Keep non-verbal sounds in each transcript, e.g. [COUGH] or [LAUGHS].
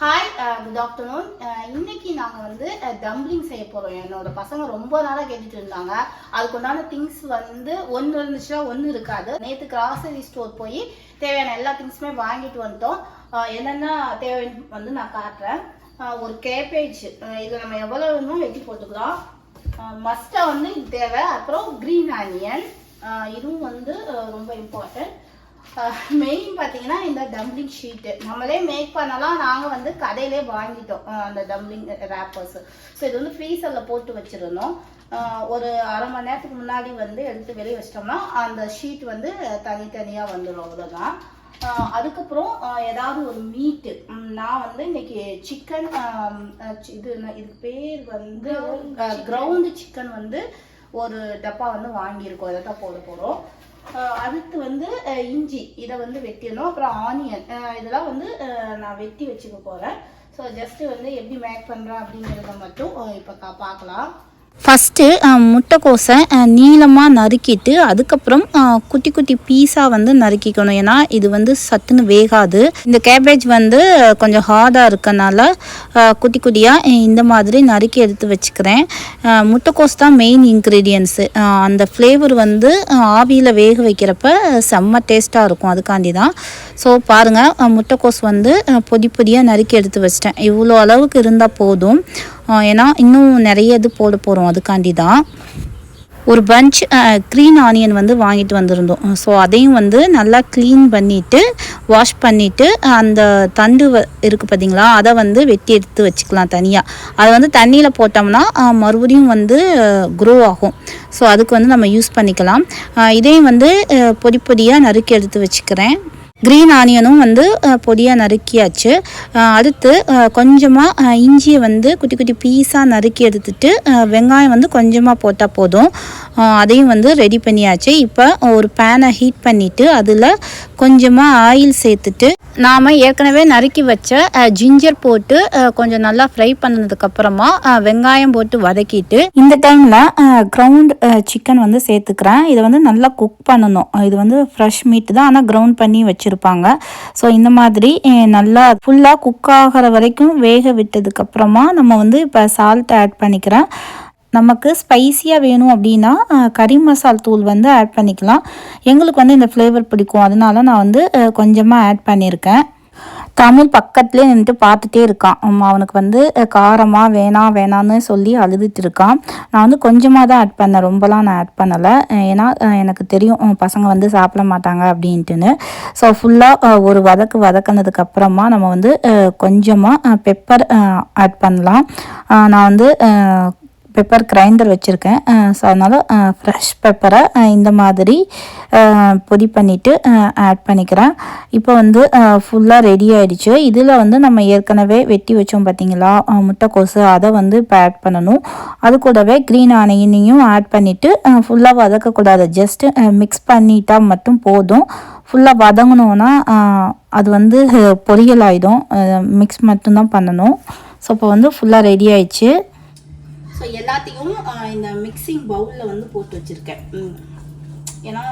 Hi good afternoon இன்னைக்கு நாங்கள் வந்து uh, டம்ப்ளிங் செய்ய போகிறோம் என்னோட பசங்க ரொம்ப நாளாக கேட்டுட்டு இருந்தாங்க. அதுக்கு உண்டான திங்ஸ் வந்து ஒன்று இருந்துச்சுன்னா ஒன்று இருக்காது. நேற்று கிராசரி ஸ்டோர் போய் தேவையான எல்லா திங்ஸுமே வாங்கிட்டு வந்துட்டோம். Uh, என்னென்ன தேவை வந்து நான் காட்டுறேன். Uh, ஒரு கேபேஜ் இதில் நம்ம எவ்வளோ வேணுமோ வெட்டி போட்டுக்கலாம். மஸ்டாக வந்து இது தேவை. அப்புறம் க்ரீன் ஆனியன் இதுவும் வந்து ரொம்ப இம்பார்ட்டன்ட் மெயின் பார்த்தீங்கன்னா இந்த டம்ப்ளிங் ஷீட்டு நம்மளே மேக் பண்ணலாம். நாங்கள் வந்து கடையிலே வாங்கிட்டோம். அந்த டம்ப்ளிங் ரேப்பர்ஸ் ஸோ இது வந்து ஃப்ரீசரில் போட்டு வச்சிருந்தோம். ஒரு அரை மணி நேரத்துக்கு முன்னாடி வந்து எடுத்து வெளியே வச்சிட்டோம்னா அந்த ஷீட் வந்து தனித்தனியாக வந்துடும் அவ்வளோதான் அதுக்கப்புறம் ஏதாவது ஒரு மீட்டு நான் வந்து இன்னைக்கு சிக்கன் இது இதுக்கு பேர் வந்து கிரவுண்டு சிக்கன் வந்து ஒரு டப்பா வந்து வாங்கியிருக்கோம். இதை தான் போட போகிறோம் அடுத்து வந்து அஹ், இஞ்சி. இதை வந்து வெட்டிடணும். அப்புறம் ஆனியன். இதெல்லாம் வந்து நான் வெட்டி வச்சுக்க போகிறேன் ஸோ ஜஸ்ட்டு வந்து எப்படி மேக் பண்ணுறேன் அப்படிங்கிறத மட்டும் இப்போ பார்க்கலாம். ஃபஸ்ட்டு முட்டைக்கோஸை நீளமாக நறுக்கிட்டு அதுக்கப்புறம் குட்டி குட்டி பீஸாக வந்து நறுக்கிக்கணும். ஏன்னா இது வந்து சத்துன்னு வேகாது. இந்த கேபேஜ் வந்து கொஞ்சம் ஹார்டாக இருக்கனால குட்டி குட்டியாக இந்த மாதிரி நறுக்கி எடுத்து வச்சுக்கிறேன். முட்டைக்கோஸ் தான் மெயின் இன்க்ரீடியன்ஸு அந்த ஃப்ளேவர் வந்து ஆவியில் வேக வைக்கிறப்ப செம்ம டேஸ்ட்டாக இருக்கும். அதுக்காண்டி தான். ஸோ பாருங்கள் முட்டைக்கோஸ் வந்து பொடி பொடியாக நறுக்கி எடுத்து வச்சிட்டேன். இவ்வளோ அளவுக்கு இருந்தால் போதும். ஏன்னா இன்னும் நிறைய இது போட போகிறோம் அதுக்காண்டி தான் ஒரு பஞ்ச் க்ரீன் ஆனியன் வந்து வாங்கிட்டு வந்திருந்தோம். ஸோ அதையும் வந்து நல்லா க்ளீன் பண்ணிவிட்டு வாஷ் பண்ணிவிட்டு அந்த தண்டு வ- இருக்குது பார்த்தீங்களா அதை வந்து வெட்டி எடுத்து வச்சுக்கலாம் தனியாக அதை வந்து தண்ணியில் போட்டோம்னா மறுபடியும் வந்து க்ரோ ஆகும். ஸோ அதுக்கு வந்து நம்ம யூஸ் பண்ணிக்கலாம். இதையும் வந்து பொடி பொடியாக நறுக்கி எடுத்து வச்சுக்கிறேன். க்ரீன் ஆனியனும் வந்து பொடியாக நறுக்கியாச்சு. அடுத்து கொஞ்சமாக இஞ்சியை வந்து குட்டி குட்டி பீஸாக நறுக்கி எடுத்துட்டு வெங்காயம் வந்து கொஞ்சமாக போட்டால் போதும். அதையும் வந்து ரெடி பண்ணியாச்சு. இப்போ ஒரு பேனை ஹீட் பண்ணிவிட்டு அதில் கொஞ்சமாக ஆயில் சேர்த்துட்டு நாம் ஏற்கனவே நறுக்கி வச்ச ஜிஞ்சர் போட்டு கொஞ்சம் நல்லா ஃப்ரை பண்ணதுக்கப்புறமா வெங்காயம் போட்டு வதக்கிட்டு இந்த டைமில் க்ரௌண்ட் சிக்கன் வந்து சேர்த்துக்கிறேன். இதை வந்து நல்லா குக் பண்ணணும். இது வந்து ஃப்ரெஷ் மீட் தான். ஆனால் க்ரௌண்ட் பண்ணி வச்சுருப்பாங்க. ஸோ இந்த மாதிரி நல்லா ஃபுல்லாக குக் ஆகிற வரைக்கும் வேக விட்டதுக்கப்புறமா நம்ம வந்து இப்போ சால்ட் ஆட் பண்ணிக்கிறேன். நமக்கு ஸ்பைசியாக வேணும் அப்படின்னா கறி மசால் தூள் வந்து ஆட் பண்ணிக்கலாம். எங்களுக்கு வந்து இந்த ஃப்ளேவர் பிடிக்கும். அதனால நான் வந்து கொஞ்சமாக ஆட் பண்ணியிருக்கேன். தமிழ் பக்கத்துலேயே நின்றுட்டு பார்த்துட்டே இருக்கான். அவனுக்கு வந்து காரமாக வேணாம் வேணான்னு சொல்லி அழுதுட்டு இருக்கான். நான் வந்து கொஞ்சமாக தான் ஆட் பண்ணேன். ரொம்பலாம் நான் ஆட் பண்ணலை. ஏன்னா எனக்கு தெரியும் பசங்க வந்து சாப்பிட மாட்டாங்க அப்படின்ட்டுன்னு. ஸோ ஃபுல்லாக ஒரு வதக்கு வதக்குனதுக்கப்புறமா நம்ம வந்து கொஞ்சமாக பெப்பர் ஆட் பண்ணலாம். நான் வந்து பெப்பர் கிரைண்டர் வச்சுருக்கேன். ஸோ அதனால் ஃப்ரெஷ் பெப்பரை இந்த மாதிரி பொடி பண்ணிவிட்டு ஆட் பண்ணிக்கிறேன். இப்போ வந்து ஃபுல்லாக ரெடி ஆகிடுச்சு இதில் வந்து நம்ம ஏற்கனவே வெட்டி வச்சோம் பார்த்தீங்களா முட்டைக்கோசு அதை வந்து இப்போ ஆட் பண்ணணும். அது கூடவே க்ரீன் ஆனியனையும் ஆட் பண்ணிவிட்டு ஃபுல்லாக வதக்கக்கூடாது. ஜஸ்ட்டு மிக்ஸ் பண்ணிட்டா மட்டும் போதும். ஃபுல்லாக வதங்கினோன்னா அது வந்து பொரியல் ஆகிடும் மிக்ஸ் மட்டும்தான் பண்ணணும். ஸோ இப்போ வந்து ஃபுல்லாக ரெடி ஆயிடுச்சு. ஸோ எல்லாத்தையும் இந்த மிக்சிங் பவுலில் வந்து போட்டு வச்சுருக்கேன். ஏன்னா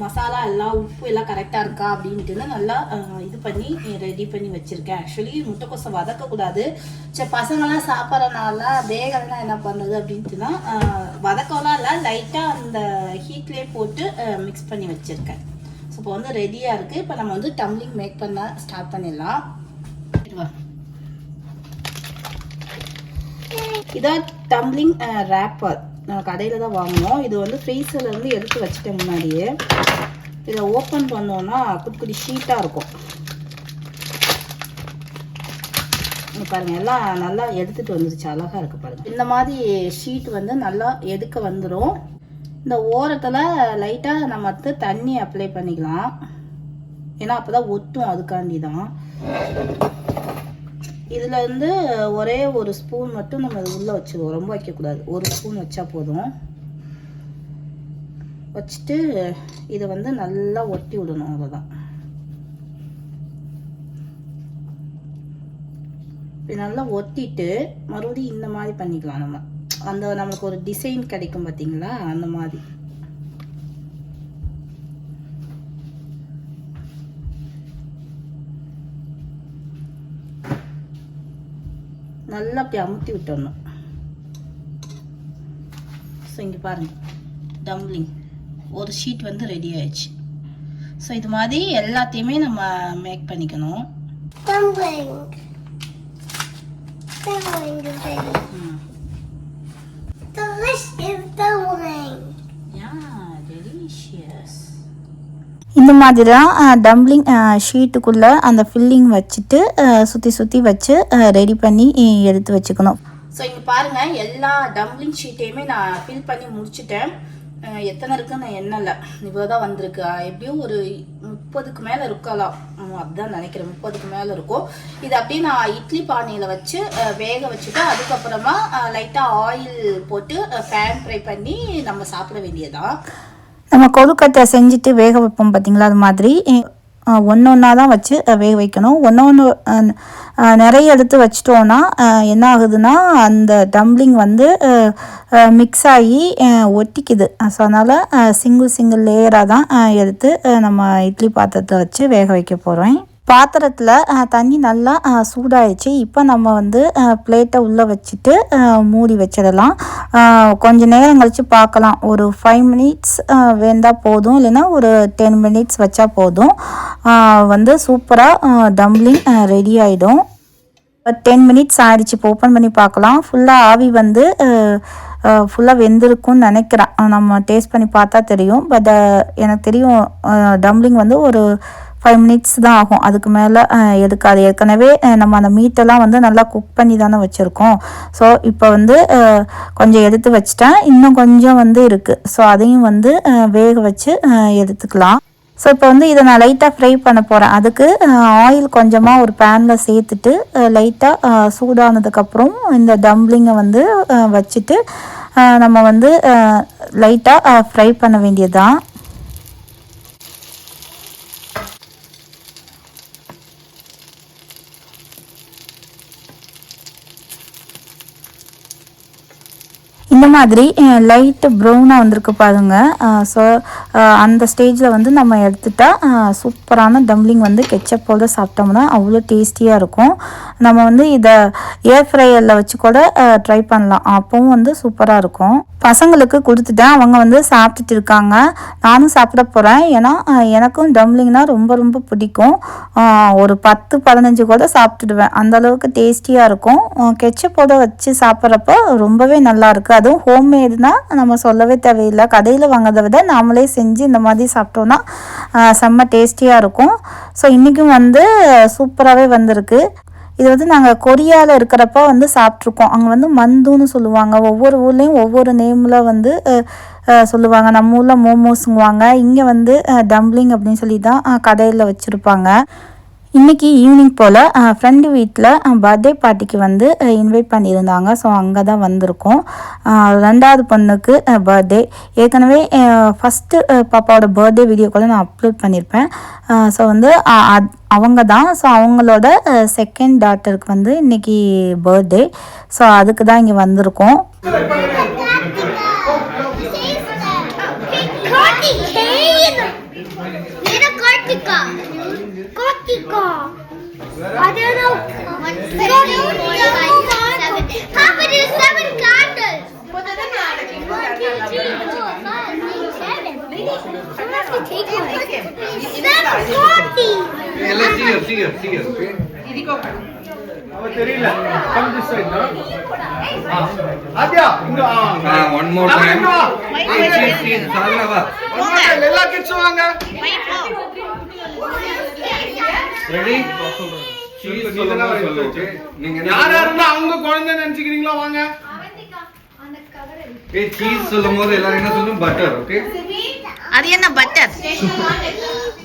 மசாலா எல்லாம் உப்பு எல்லாம் கரெக்டாக இருக்கா அப்படின்ட்டு நல்லா இது பண்ணி ரெடி பண்ணி வச்சுருக்கேன். ஆக்சுவலி முட்டைக்கோசை வதக்கக்கூடாது. சரி பசங்களாம் சாப்பிட்றனால வேகலாம் என்ன பண்ணுறது அப்படின்ட்டுனா வதக்கலாம் இல்லை லைட்டாக அந்த ஹீட்லேயே போட்டு மிக்ஸ் பண்ணி வச்சுருக்கேன். ஸோ இப்போ வந்து ரெடியாக இருக்குது இப்போ நம்ம வந்து டம்ளிங் மேக் பண்ண ஸ்டார்ட் பண்ணிடலாம். இதான் டம்ளிங் ரேப்பர் uh, நான் கடையில் தான் வாங்கினோம். இது வந்து ஃப்ரீசர்லேருந்து எடுத்து வச்சுட்டேன் முன்னாடியே. இதை ஓப்பன் பண்ணோன்னா குட்டி குட்டி ஷீட்டாக இருக்கும். பாருங்க எல்லாம் நல்லா எடுத்துட்டு வந்துருச்சு. அழகா இருக்கு பாருங்க. இந்த மாதிரி ஷீட் வந்து நல்லா எடுக்க வந்துடும் இந்த ஓரத்தில் லைட்டாக நம்ம வந்து தண்ணி அப்ளை பண்ணிக்கலாம். ஏன்னா அப்பதான் ஒட்டும் அதுக்காண்டி தான் இதுல இருந்து ஒரே ஒரு ஸ்பூன் மட்டும் நம்ம இது உள்ள வச்சுருவோம். ரொம்ப வைக்கக்கூடாது. ஒரு ஸ்பூன் வச்சா போதும். வச்சுட்டு இதை வந்து நல்லா ஒட்டி விடணும் அவ்வளோதான் இது நல்லா ஒட்டிட்டு மறுபடியும் இந்த மாதிரி பண்ணிக்கலாம் நம்ம. அந்த நம்மளுக்கு ஒரு டிசைன் கிடைக்கும் பார்த்தீங்களா அந்த மாதிரி. நல்லா அப்படி அமுத்தி விட்டுடணும். ஸோ இங்கே பாருங்கள் டம்ப்ளிங் ஒரு ஷீட் வந்து ரெடி ஆயிடுச்சு. ஸோ இது மாதிரி எல்லாத்தையுமே நம்ம மேக் பண்ணிக்கணும். ம். Delicious. இந்த மாதிரி தான் டம்ப்ளிங் ஷீட்டுக்குள்ளே அந்த ஃபில்லிங் வச்சுட்டு சுற்றி சுற்றி வச்சு ரெடி பண்ணி எடுத்து வச்சுக்கணும். ஸோ இங்கே பாருங்கள் எல்லா டம்ப்ளிங் ஷீட்டையுமே நான் ஃபில் பண்ணி முடிச்சுட்டேன். எத்தனை இருக்குன்னு நான் எண்ணல. இவ்வளோ தான் வந்திருக்கு எப்படியும் ஒரு முப்பதுக்கு மேலே இருக்கலாம். அதுதான் நினைக்கிறேன் முப்பதுக்கு மேலே இருக்கும். இது அப்படியே நான் இட்லி பானையில் வச்சு வேக வச்சுட்டு அதுக்கப்புறமா லைட்டாக ஆயில் போட்டு ஃபேன் ஃப்ரை பண்ணி நம்ம சாப்பிட வேண்டியதான் நம்ம கொழுக்கட்டை செஞ்சுட்டு வேக வைப்போம் பார்த்தீங்களா? அது மாதிரி. ஒன்று ஒன்றா தான் வச்சு வேக வைக்கணும். ஒன்று ஒன்று நிறைய எடுத்து வச்சிட்டோன்னா என்ன ஆகுதுன்னா அந்த டம்ப்ளிங் வந்து மிக்ஸ் ஆகி ஒட்டிக்குது. ஸோ அதனால் சிங்கிள் சிங்கிள் லேயராக தான் எடுத்து நம்ம இட்லி பாத்திரத்தை வச்சு வேக வைக்க போகிறோம் பாத்திரத்தில் தண்ணி நல்லா சூடாயிடுச்சு. இப்போ நம்ம வந்து பிளேட்டை உள்ளே வச்சுட்டு மூடி வச்சிடலாம். கொஞ்சம் நேரம் கழித்து பார்க்கலாம் ஒரு ஃபைவ் மினிட்ஸ் வெந்தால் போதும். இல்லைன்னா ஒரு டென் மினிட்ஸ் வச்சா போதும். வந்து சூப்பராக டம்ப்ளிங் ரெடி ஆகிடும் டென் மினிட்ஸ் ஆயிடுச்சு. இப்போ ஓப்பன் பண்ணி பார்க்கலாம் ஃபுல்லாக ஆவி வந்து ஃபுல்லாக வெந்திருக்கும்னு நினைக்கிறேன். நம்ம டேஸ்ட் பண்ணி பார்த்தா தெரியும். பட் எனக்கு தெரியும் டம்ப்ளிங் வந்து ஒரு ஃபைவ் மினிட்ஸ் தான் ஆகும். அதுக்கு மேலே எடுக்காது ஏற்கனவே நம்ம அந்த மீட்டெல்லாம் வந்து நல்லா குக் பண்ணி தானே வச்சுருக்கோம். ஸோ இப்போ வந்து கொஞ்சம் எடுத்து வச்சிட்டேன். இன்னும் கொஞ்சம் வந்து இருக்குது ஸோ அதையும் வந்து வேக வச்சு எடுத்துக்கலாம். ஸோ இப்போ வந்து இதை நான் லைட்டாக ஃப்ரை பண்ண போகிறேன் அதுக்கு ஆயில் கொஞ்சமாக ஒரு பேனில் சேர்த்துட்டு லைட்டாக சூடானதுக்கப்புறம் இந்த டம்ப்ளிங்கை வந்து வச்சுட்டு நம்ம வந்து லைட்டாக ஃப்ரை பண்ண வேண்டியதுதான். இந்த மாதிரி லைட்டு ப்ரௌனாக வந்திருக்கு பாருங்க. ஸோ அந்த ஸ்டேஜில் வந்து நம்ம எடுத்துட்டா சூப்பரான டம்ப்ளிங் வந்து கெச்சப்போட சாப்பிட்டோம்னா அவ்வளோ டேஸ்டியாக இருக்கும். நம்ம வந்து இதை ஏர் ஃப்ரையரில் வச்சு கூட ட்ரை பண்ணலாம். அப்பவும் வந்து சூப்பராக இருக்கும். பசங்களுக்கு கொடுத்துட்டேன். அவங்க வந்து சாப்பிட்டுட்டு இருக்காங்க. நானும் சாப்பிட போகிறேன் ஏன்னா எனக்கும் டம்ளிங்னா ரொம்ப ரொம்ப பிடிக்கும். ஒரு பத்து பதினஞ்சு கூட சாப்பிட்டுடுவேன். அந்தளவுக்கு டேஸ்டியாக இருக்கும். கெச்சப்போட வச்சு சாப்பிட்றப்போ ரொம்பவே நல்லா அது அதுவும் ஹோம்மேடுனா நம்ம சொல்லவே தேவையில்லை. கடையில் வாங்குறதை விட நாமளே செஞ்சு இந்த மாதிரி சாப்பிட்டோன்னா செம்ம டேஸ்டியாக இருக்கும். ஸோ இன்றைக்கும் வந்து சூப்பராகவே வந்திருக்கு. இது வந்து நாங்கள் கொரியாவில் இருக்கிறப்ப வந்து சாப்பிட்ருக்கோம் அங்கே வந்து மந்துன்னு சொல்லுவாங்க. ஒவ்வொரு ஊர்லேயும் ஒவ்வொரு நேமில் வந்து சொல்லுவாங்க. நம்ம ஊரில் மோமோஸுங்குவாங்க இங்கே வந்து டம்ப்ளிங் அப்படின்னு சொல்லி தான் கடையில் வச்சுருப்பாங்க. இன்றைக்கி ஈவினிங் போல் ஃப்ரெண்டு வீட்டில் பர்த்டே பார்ட்டிக்கு வந்து இன்வைட் பண்ணியிருந்தாங்க. ஸோ அங்கே தான் வந்திருக்கோம் ரெண்டாவது பொண்ணுக்கு பர்த்டே ஏற்கனவே ஃபஸ்ட்டு பாப்பாவோட பர்த்டே வீடியோ கூட நான் அப்லோட் பண்ணியிருப்பேன். ஸோ வந்து அவங்க தான் ஸோ அவங்களோட செகண்ட் டாட்டருக்கு வந்து இன்றைக்கி பர்த்டே ஸோ அதுக்கு தான் இங்கே வந்திருக்கோம். Kartika! Little Kartika! Kartika! I don't know. One, two, three, four, five, seven. Papa, there's seven candles. One, two, three, four, five, six, seven. I have to take one. Seven Karti! எல்லாம் சீக்கிரம் சீக்கிரம் சீக்கிரம் அவ தெரியல come this side Aadhya இங்க ஆ one more time சாரலவா எல்லா kids வாங்க நீங்க யார் அவங்க குழந்தை நினைச்சுக்கிறீங்களோ வாங்க. ஏய் சீஸ் சொல்லும்போது எல்லாரும் என்ன சொல்லணும்? பட்டர் ஓகே அது என்ன பட்டர்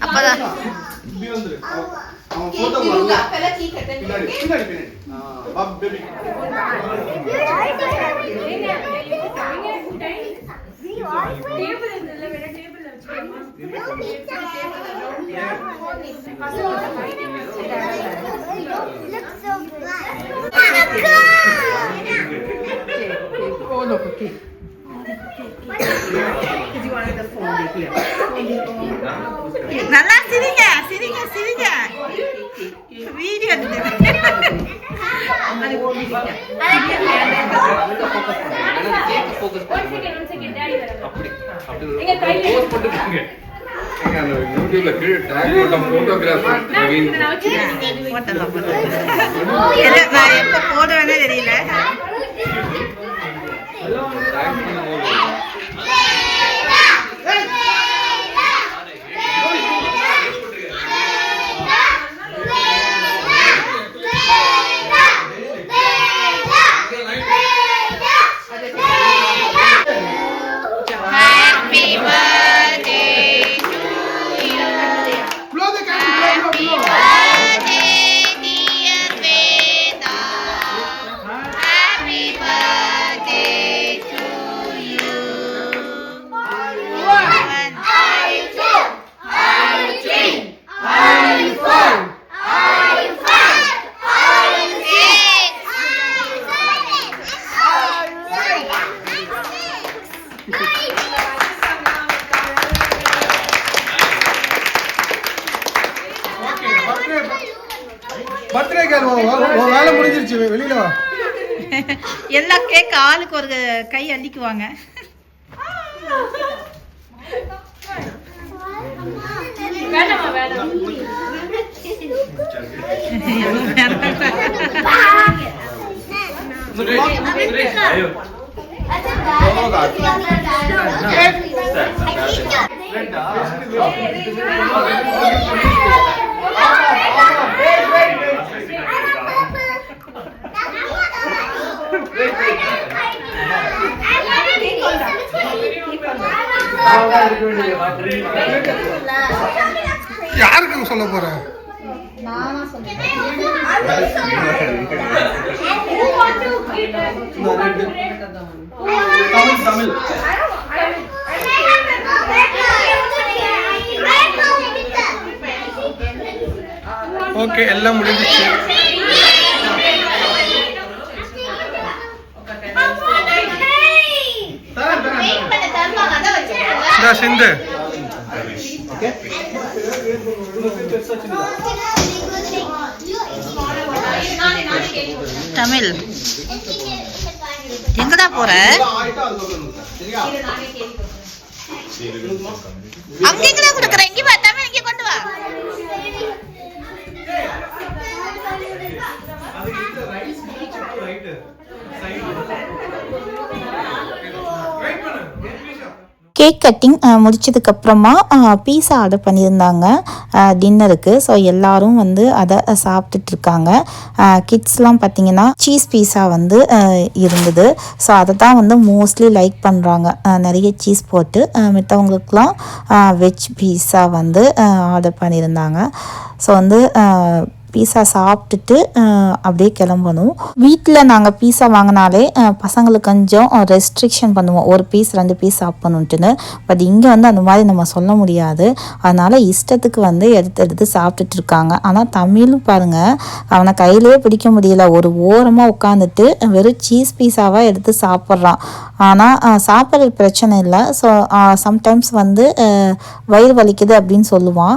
அப்பதான். வந்துரு அவன் அவன் போட்டோ வரல பின்னாடி பின்னாடி பின்னாடி பாப் பேபி நல்லா சிரிங்க சிரிங்க சிரிங்க வீடியோ ஃபோக்கஸ் பண்ணுங்க அப்படி அப்படி போஸ்ட் பண்ணிட்டு நான் எப்போ போடுவேனே தெரியல வேலை முடிஞ்சிருச்சு வெளியில வா. [LAUGHS] எல்லா கேக் ஆளுக்கு ஒரு கை அள்ளிக்குவாங்க. யாருக்கு சொல்ல போற? தமிழ் தமிழ் ஓகே எல்லாம் முடிஞ்சிச்சு. இந்த சிந்து தமிழ். எங்கடா போற? அங்க எங்கடா கொடுக்குற? இங்க வா தமிழ் இங்க கொண்டு வா. கேக் கட்டிங் முடிச்சதுக்கப்புறமா பீஸா ஆர்டர் பண்ணியிருந்தாங்க. டின்னருக்கு ஸோ எல்லாரும் வந்து அதை சாப்பிட்டுட்டு இருக்காங்க கிட்ஸ்லாம் பார்த்தீங்கன்னா சீஸ் பீஸா வந்து இருந்தது. ஸோ அதை தான் வந்து மோஸ்ட்லி லைக் பண்ணுறாங்க நிறைய சீஸ் போட்டு அஹ், வெஜ் பீஸா வந்து ஆர்டர் பண்ணியிருந்தாங்க. ஸோ வந்து பீஸா சாப்பிட்டுட்டு அப்படியே கிளம்பணும். வீட்டில் நாங்கள் பீஸா வாங்கினாலே பசங்களுக்கு கொஞ்சம் ரெஸ்ட்ரிக்ஷன் பண்ணுவோம். ஒரு பீஸ் ரெண்டு பீஸ் சாப்பிடணுன்ட்டுன்னு பட் இங்கே வந்து அந்த மாதிரி நம்ம சொல்ல முடியாது. அதனால் இஷ்டத்துக்கு வந்து எடுத்து எடுத்து சாப்பிட்டுட்டு இருக்காங்க. ஆனால் தமிழும் பாருங்கள் அவனை கையிலே பிடிக்க முடியல. ஒரு ஓரமாக உட்காந்துட்டு வெறும் சீஸ் பீஸாவாக எடுத்து சாப்பிட்றான். ஆனால் சாப்பிட்றது பிரச்சனை இல்லை. ஸோ சம்டைம்ஸ் வந்து வயிறு வலிக்குது அப்படின்னு சொல்லுவான்.